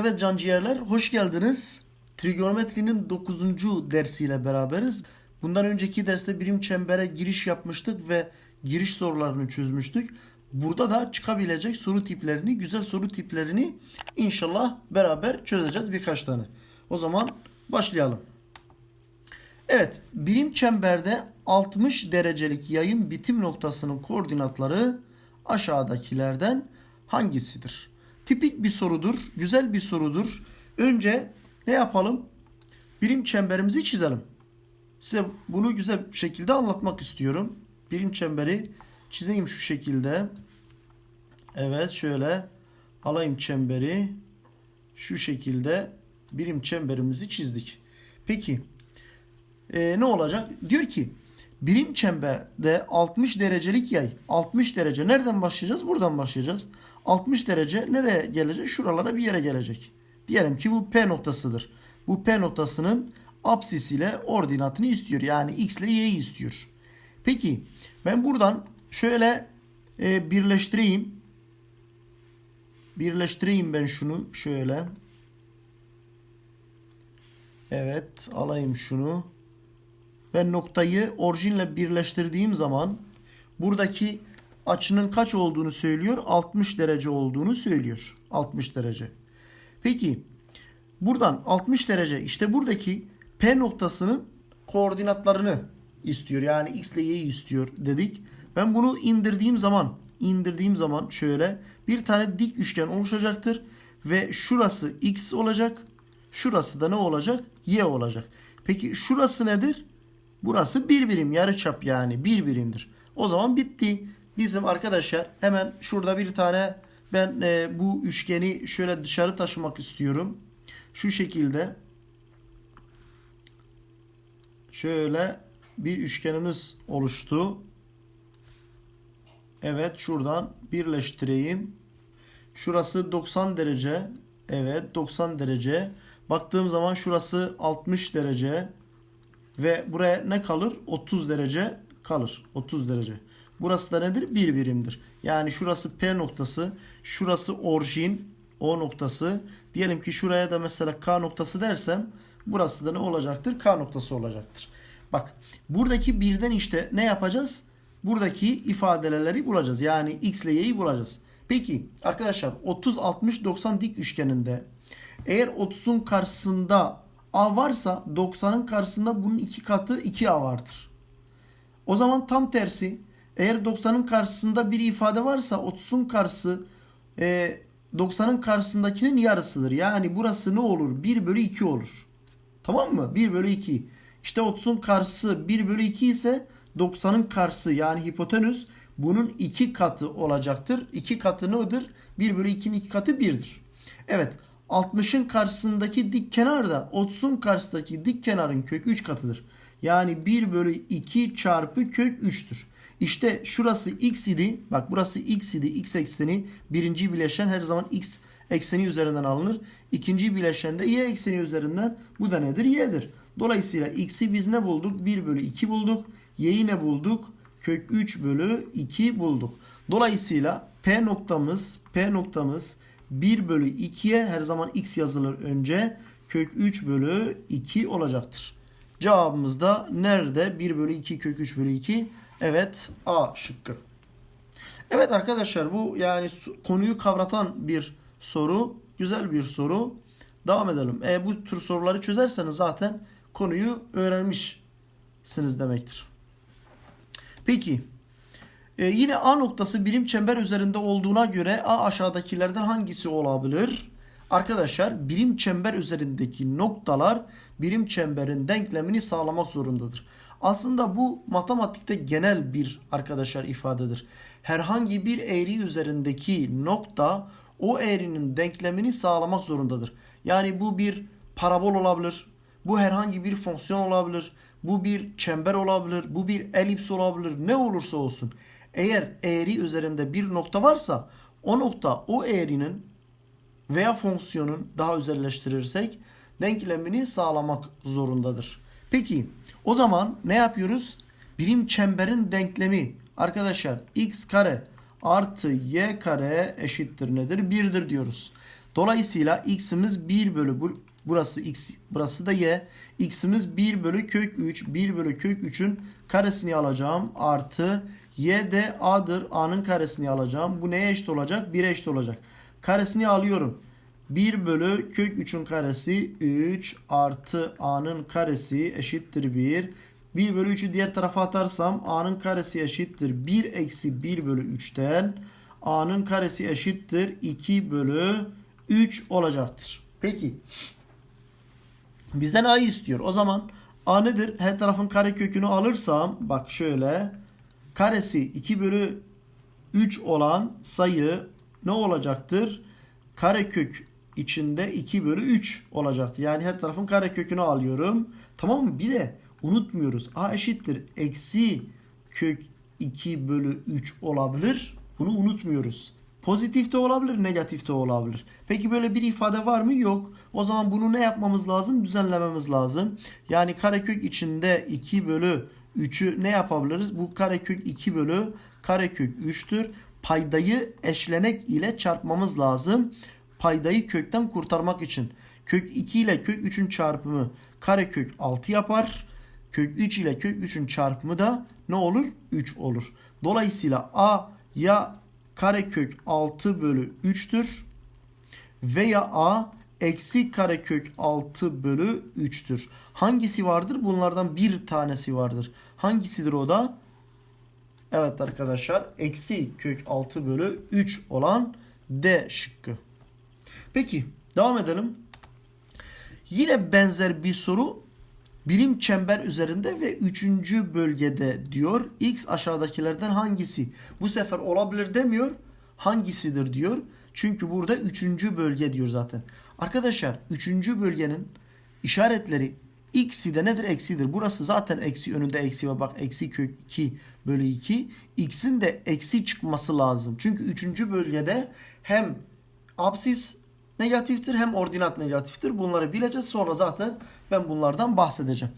Evet canciğerler hoş geldiniz. Trigonometrinin 9. dersiyle beraberiz. Bundan önceki derste birim çembere giriş yapmıştık ve giriş sorularını çözmüştük. Burada da çıkabilecek soru tiplerini, güzel soru tiplerini inşallah beraber çözeceğiz birkaç tane. O zaman başlayalım. Evet, birim çemberde 60 derecelik yayın bitim noktasının koordinatları aşağıdakilerden hangisidir? Tipik bir sorudur, güzel bir sorudur. Önce ne yapalım? Birim çemberimizi çizelim. Size bunu güzel bir şekilde anlatmak istiyorum. Birim çemberi çizeyim şu şekilde. Evet şöyle alayım çemberi. Şu şekilde birim çemberimizi çizdik. Peki e, ne olacak? Diyor ki birim çemberde 60 derecelik yay. 60 derece nereden başlayacağız? Buradan başlayacağız. 60 derece nereye gelecek? Şuralara bir yere gelecek. Diyelim ki bu P noktasıdır. Bu P noktasının apsis ile ordinatını istiyor. Yani x ile y'yi istiyor. Peki ben buradan şöyle e, birleştireyim. Birleştireyim ben şunu şöyle. Evet alayım şunu. Ben noktayı orijinle birleştirdiğim zaman buradaki açının kaç olduğunu söylüyor? 60 derece olduğunu söylüyor. 60 derece. Peki buradan 60 derece işte buradaki P noktasının koordinatlarını istiyor. Yani x ile y'yi istiyor dedik. Ben bunu indirdiğim zaman indirdiğim zaman şöyle bir tane dik üçgen oluşacaktır ve şurası x olacak. Şurası da ne olacak? Y olacak. Peki şurası nedir? Burası bir birim yarıçap yani bir birimdir. O zaman bitti. Bizim arkadaşlar hemen şurada bir tane ben e, bu üçgeni şöyle dışarı taşımak istiyorum. Şu şekilde şöyle bir üçgenimiz oluştu. Evet şuradan birleştireyim. Şurası 90 derece. Evet 90 derece. Baktığım zaman şurası 60 derece. Ve buraya ne kalır? 30 derece kalır. 30 derece. Burası da nedir? Bir birimdir. Yani şurası P noktası. Şurası orijin. O noktası. Diyelim ki şuraya da mesela K noktası dersem burası da ne olacaktır? K noktası olacaktır. Bak buradaki birden işte ne yapacağız? Buradaki ifadeleri bulacağız. Yani x ile y'yi bulacağız. Peki arkadaşlar 30 60 90 dik üçgeninde eğer 30'un karşısında a varsa 90'ın karşısında bunun iki katı 2a vardır. O zaman tam tersi eğer 90'ın karşısında bir ifade varsa 30'un karşısı e, 90'ın karşısındakinin yarısıdır. Yani burası ne olur? 1 bölü 2 olur. Tamam mı? 1 bölü 2. İşte 30'un karşısı 1 bölü 2 ise 90'ın karşısı yani hipotenüs bunun 2 katı olacaktır. 2 katı nedir? 1 bölü 2'nin 2 katı 1'dir. Evet 60'ın karşısındaki dik kenar da 30'un karşısındaki dik kenarın kök 3 katıdır. Yani 1 bölü 2 çarpı kök 3'tür. İşte şurası x idi. Bak burası x idi. X ekseni birinci bileşen her zaman x ekseni üzerinden alınır. İkinci bileşen de y ekseni üzerinden. Bu da nedir? y'dir. Dolayısıyla x'i biz ne bulduk? 1 bölü 2 bulduk. Y'yi ne bulduk? Kök 3 bölü 2 bulduk. Dolayısıyla P noktamız P noktamız 1 bölü 2'ye her zaman x yazılır önce. Kök 3 bölü 2 olacaktır. Cevabımız da nerede? 1 bölü 2 kök 3 bölü 2. Evet A şıkkı. Evet arkadaşlar bu yani konuyu kavratan bir soru. Güzel bir soru. Devam edelim. E, bu tür soruları çözerseniz zaten konuyu öğrenmişsiniz demektir. Peki. E, yine A noktası birim çember üzerinde olduğuna göre A aşağıdakilerden hangisi olabilir? Arkadaşlar birim çember üzerindeki noktalar birim çemberin denklemini sağlamak zorundadır. Aslında bu matematikte genel bir arkadaşlar ifadedir. Herhangi bir eğri üzerindeki nokta o eğrinin denklemini sağlamak zorundadır. Yani bu bir parabol olabilir. Bu herhangi bir fonksiyon olabilir. Bu bir çember olabilir. Bu bir elips olabilir. Ne olursa olsun. Eğer eğri üzerinde bir nokta varsa o nokta o eğrinin veya fonksiyonun daha özelleştirirsek denklemini sağlamak zorundadır. Peki o zaman ne yapıyoruz? Birim çemberin denklemi arkadaşlar x kare artı y kare eşittir nedir? 1'dir diyoruz. Dolayısıyla x'imiz 1 bölü bu, burası x burası da y. x'imiz 1 bölü kök 3. 1 bölü kök 3'ün karesini alacağım. Artı y de a'dır. a'nın karesini alacağım. Bu neye eşit olacak? 1'e eşit olacak. Karesini alıyorum. 1 bölü kök 3'ün karesi 3 artı a'nın karesi eşittir 1. 1 bölü 3'ü diğer tarafa atarsam a'nın karesi eşittir 1 eksi 1 bölü 3'ten a'nın karesi eşittir 2 bölü 3 olacaktır. Peki bizden a'yı istiyor. O zaman a nedir? Her tarafın kare kökünü alırsam bak şöyle karesi 2 bölü 3 olan sayı ne olacaktır? Karekök içinde 2 bölü 3 olacaktır. Yani her tarafın karekökünü alıyorum. Tamam mı? Bir de unutmuyoruz. A eşittir. Eksi kök 2 bölü 3 olabilir. Bunu unutmuyoruz. Pozitif de olabilir, negatif de olabilir. Peki böyle bir ifade var mı? Yok. O zaman bunu ne yapmamız lazım? Düzenlememiz lazım. Yani karekök içinde 2 bölü 3'ü ne yapabiliriz? Bu karekök 2 bölü karekök 3'tür. Paydayı eşlenek ile çarpmamız lazım. Paydayı kökten kurtarmak için. Kök 2 ile kök 3'ün çarpımı karekök 6 yapar. Kök 3 ile kök 3'ün çarpımı da ne olur? 3 olur. Dolayısıyla a ya karekök 6 bölü 3'tür veya a eksi karekök 6 bölü 3'tür. Hangisi vardır? Bunlardan bir tanesi vardır. Hangisidir o da? Evet arkadaşlar eksi kök 6 bölü 3 olan D şıkkı. Peki devam edelim. Yine benzer bir soru birim çember üzerinde ve üçüncü bölgede diyor. X aşağıdakilerden hangisi? Bu sefer olabilir demiyor. Hangisidir diyor. Çünkü burada üçüncü bölge diyor zaten. Arkadaşlar üçüncü bölgenin işaretleri x'i de nedir? Eksidir. Burası zaten eksi önünde eksi var. Bak eksi kök 2 bölü 2. X'in de eksi çıkması lazım. Çünkü üçüncü bölgede hem absis negatiftir hem ordinat negatiftir. Bunları bileceğiz. Sonra zaten ben bunlardan bahsedeceğim.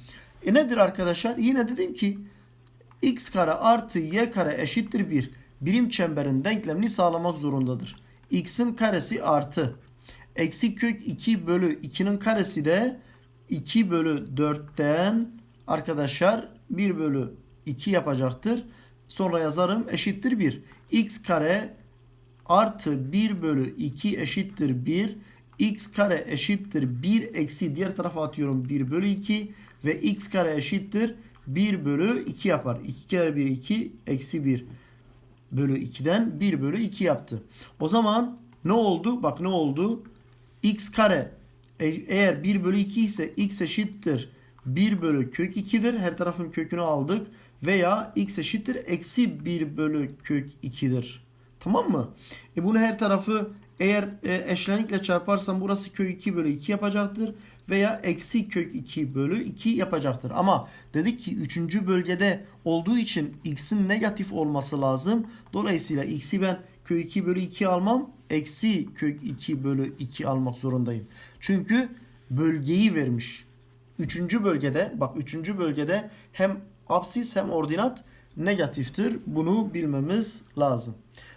E nedir arkadaşlar? Yine dedim ki x kare artı y kare eşittir 1. Birim çemberin denklemini sağlamak zorundadır. x'in karesi artı eksi kök 2 bölü 2'nin karesi de 2 bölü 4'ten arkadaşlar 1 bölü 2 yapacaktır. Sonra yazarım eşittir 1. x kare artı 1 bölü 2 eşittir 1. x kare eşittir 1 eksi diğer tarafa atıyorum 1 bölü 2 ve x kare eşittir 1 bölü 2 yapar. 2 kere 1 2 eksi 1 bölü 2'den 1 bölü 2 yaptı. O zaman ne oldu? Bak ne oldu? X kare e- eğer 1 bölü 2 ise x eşittir 1 bölü kök 2'dir. Her tarafın kökünü aldık. Veya x eşittir eksi 1 bölü kök 2'dir. Tamam mı? E bunu her tarafı eğer e, eşlenikle çarparsam burası kök 2 bölü 2 yapacaktır. Veya eksi kök 2 bölü 2 yapacaktır. Ama dedik ki 3. bölgede olduğu için x'in negatif olması lazım. Dolayısıyla x'i ben kök 2 bölü 2 almam. Eksi kök 2 bölü 2 almak zorundayım. Çünkü bölgeyi vermiş. 3. bölgede bak 3. bölgede hem absis hem ordinat negatiftir. Bunu bilmemiz lazım.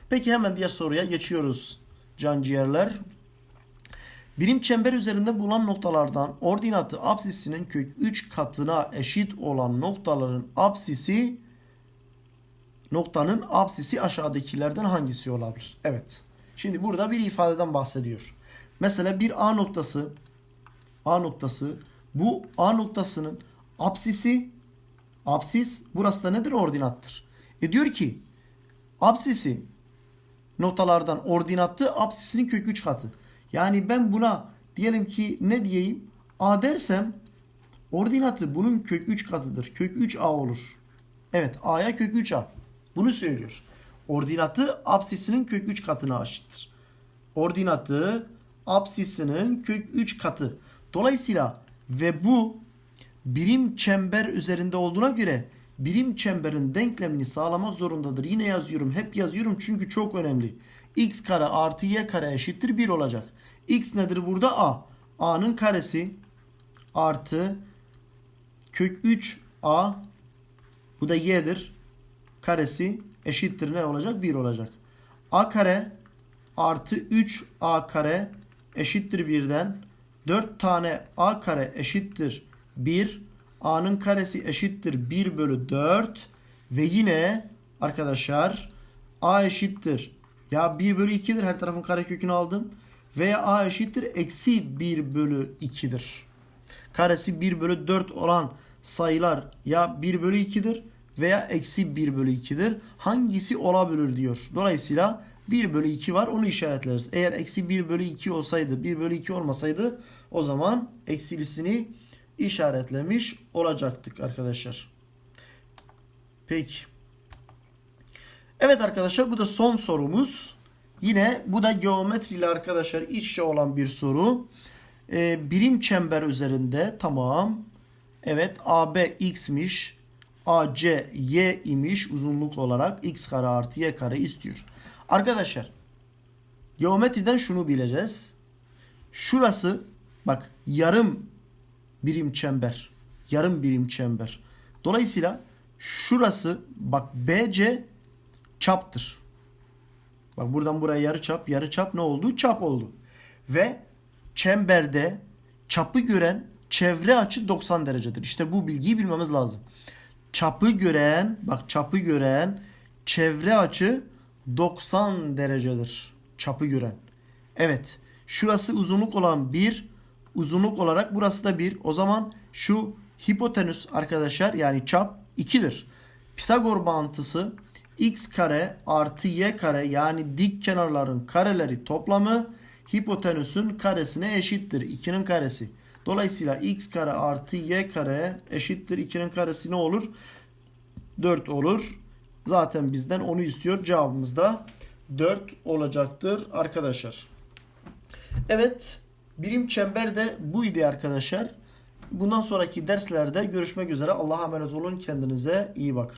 Peki hemen diğer soruya geçiyoruz canciğerler. Birim çember üzerinde bulunan noktalardan ordinatı absisinin kök 3 katına eşit olan noktaların absisi noktanın absisi aşağıdakilerden hangisi olabilir? Evet. Şimdi burada bir ifadeden bahsediyor. Mesela bir A noktası A noktası bu A noktasının absisi absis burası da nedir? Ordinattır. E diyor ki absisi noktalardan ordinattı absisinin kök 3 katı. Yani ben buna diyelim ki ne diyeyim? A dersem ordinatı bunun kök 3 katıdır. Kök 3A olur. Evet A'ya kök 3A. Bunu söylüyor. Ordinatı absisinin kök 3 katına eşittir. Ordinatı absisinin kök 3 katı. Dolayısıyla ve bu birim çember üzerinde olduğuna göre birim çemberin denklemini sağlamak zorundadır. Yine yazıyorum. Hep yazıyorum çünkü çok önemli. x kare artı y kare eşittir 1 olacak. x nedir burada? a. a'nın karesi artı kök 3a bu da y'dir. Karesi eşittir ne olacak? 1 olacak. a kare artı 3a kare eşittir 1'den 4 tane a kare eşittir 1. a'nın karesi eşittir 1 bölü 4. Ve yine arkadaşlar a eşittir. Ya 1 bölü 2'dir. Her tarafın karekökünü aldım. Veya a eşittir. Eksi 1 bölü 2'dir. Karesi 1 bölü 4 olan sayılar ya 1 bölü 2'dir veya eksi 1 bölü 2'dir. Hangisi olabilir diyor. Dolayısıyla 1 bölü 2 var onu işaretleriz. Eğer eksi 1 bölü 2 olsaydı 1 bölü 2 olmasaydı o zaman eksilisini işaretlemiş olacaktık arkadaşlar. Peki. Evet arkadaşlar bu da son sorumuz. Yine bu da geometri ile arkadaşlar iç içe olan bir soru. Ee, birim çember üzerinde tamam. Evet AB x'miş. AC y imiş uzunluk olarak x kare artı y kare istiyor. Arkadaşlar geometriden şunu bileceğiz. Şurası bak yarım birim çember. Yarım birim çember. Dolayısıyla şurası bak BC çaptır. Bak buradan buraya yarı çap, yarı çap ne oldu? Çap oldu. Ve çemberde çapı gören çevre açı 90 derecedir. İşte bu bilgiyi bilmemiz lazım. Çapı gören, bak çapı gören çevre açı 90 derecedir. Çapı gören. Evet. Şurası uzunluk olan 1. Uzunluk olarak burası da 1. O zaman şu hipotenüs arkadaşlar yani çap 2'dir. Pisagor bağıntısı x kare artı y kare yani dik kenarların kareleri toplamı hipotenüsün karesine eşittir. 2'nin karesi. Dolayısıyla x kare artı y kare eşittir. 2'nin karesi ne olur? 4 olur. Zaten bizden onu istiyor. Cevabımız da 4 olacaktır arkadaşlar. Evet. Birim çember de buydu arkadaşlar. Bundan sonraki derslerde görüşmek üzere. Allah'a emanet olun. Kendinize iyi bakın.